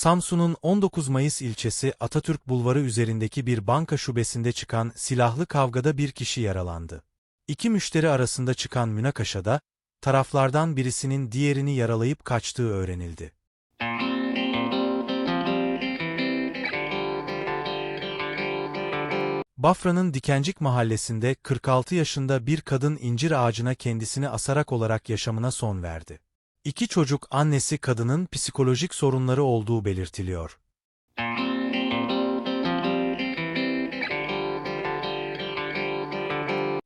Samsun'un 19 Mayıs ilçesi Atatürk Bulvarı üzerindeki bir banka şubesinde çıkan silahlı kavgada bir kişi yaralandı. İki müşteri arasında çıkan münakaşada, taraflardan birisinin diğerini yaralayıp kaçtığı öğrenildi. Bafra'nın Dikencik mahallesinde 46 yaşında bir kadın incir ağacına kendisini asarak olarak yaşamına son verdi. İki çocuk annesi kadının psikolojik sorunları olduğu belirtiliyor.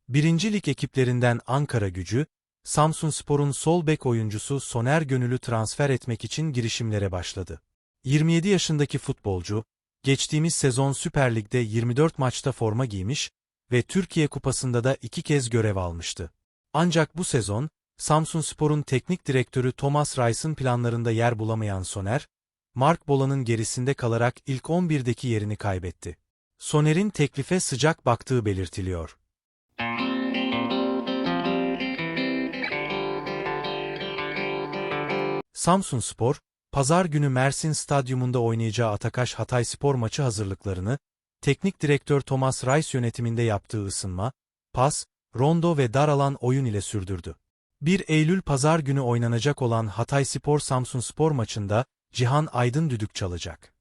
Birinci Lig ekiplerinden Ankara gücü, Samsun Spor'un sol bek oyuncusu Soner Gönül'ü transfer etmek için girişimlere başladı. 27 yaşındaki futbolcu, geçtiğimiz sezon Süper Lig'de 24 maçta forma giymiş ve Türkiye Kupası'nda da iki kez görev almıştı. Ancak bu sezon, Samsun Spor'un teknik direktörü Thomas Reis'in planlarında yer bulamayan Soner, Mark Bola'nın gerisinde kalarak ilk 11'deki yerini kaybetti. Soner'in teklife sıcak baktığı belirtiliyor. Samsun Spor, pazar günü Mersin Stadyumunda oynayacağı Atakaş Hatay Spor maçı hazırlıklarını, teknik direktör Thomas Reis yönetiminde yaptığı ısınma, pas, rondo ve dar alan oyun ile sürdürdü. 1 Eylül pazar günü oynanacak olan Hatay Spor Samsun Spor maçında Cihan Aydın düdük çalacak.